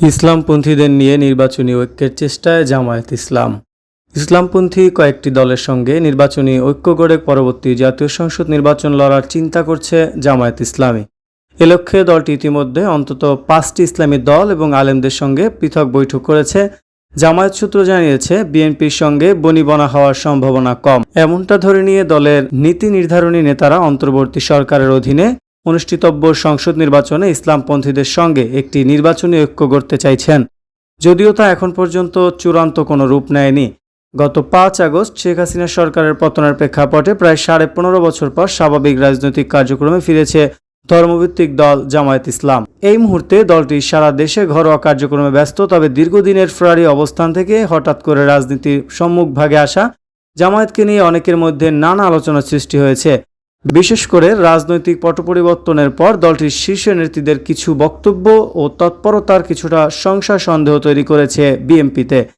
ইসলামপন্থীদের নিয়ে নির্বাচনী ঐক্যের চেষ্টায় জামায়াত ইসলাম। ইসলামপন্থী কয়েকটি দলের সঙ্গে নির্বাচনী ঐক্য গড়ে পরবর্তী জাতীয় সংসদ নির্বাচন লড়ার চিন্তা করছে জামায়াত ইসলামী। এ লক্ষ্যে দলটি ইতিমধ্যে অন্তত পাঁচটি ইসলামী দল এবং আলেমদের সঙ্গে পৃথক বৈঠক করেছে। জামায়াত সূত্র জানিয়েছে, বিএনপির সঙ্গে বনিবনা হওয়ার সম্ভাবনা কম। এমনটা ধরে নিয়ে দলের নীতি নির্ধারণী নেতারা অন্তর্বর্তী সরকারের অধীনে অনুষ্ঠিতব্য সংসদ নির্বাচনে ইসলামপন্থীদের সঙ্গে একটি নির্বাচনী ঐক্য গড়তে চাইছেন। যদিও তা এখন পর্যন্ত চূড়ান্ত কোনো রূপ নেয়নি। গত পাঁচ আগস্ট শেখ হাসিনা সরকারের পতনের প্রেক্ষাপটে প্রায় সাড়ে পনেরো বছর পর স্বাভাবিক রাজনৈতিক কার্যক্রমে ফিরেছে ধর্মভিত্তিক দল জামায়াত ইসলাম। এই মুহূর্তে দলটি সারা দেশে ঘরোয়া কার্যক্রমে ব্যস্ত, তবে দীর্ঘদিনের ফ্রারি অবস্থান থেকে হঠাৎ করে রাজনীতির সম্মুখভাগে আসা জামায়াতকে নিয়ে অনেকের মধ্যে নানা আলোচনা সৃষ্টি হয়েছে। বিশেষ করে রাজনৈতিক পট পরিবর্তনের পর দলটির শীর্ষ নেতৃত্বের কিছু বক্তব্য ও তৎপরতার কিছুটা সংশয় সন্দেহ তৈরি করেছে বিএনপিতে।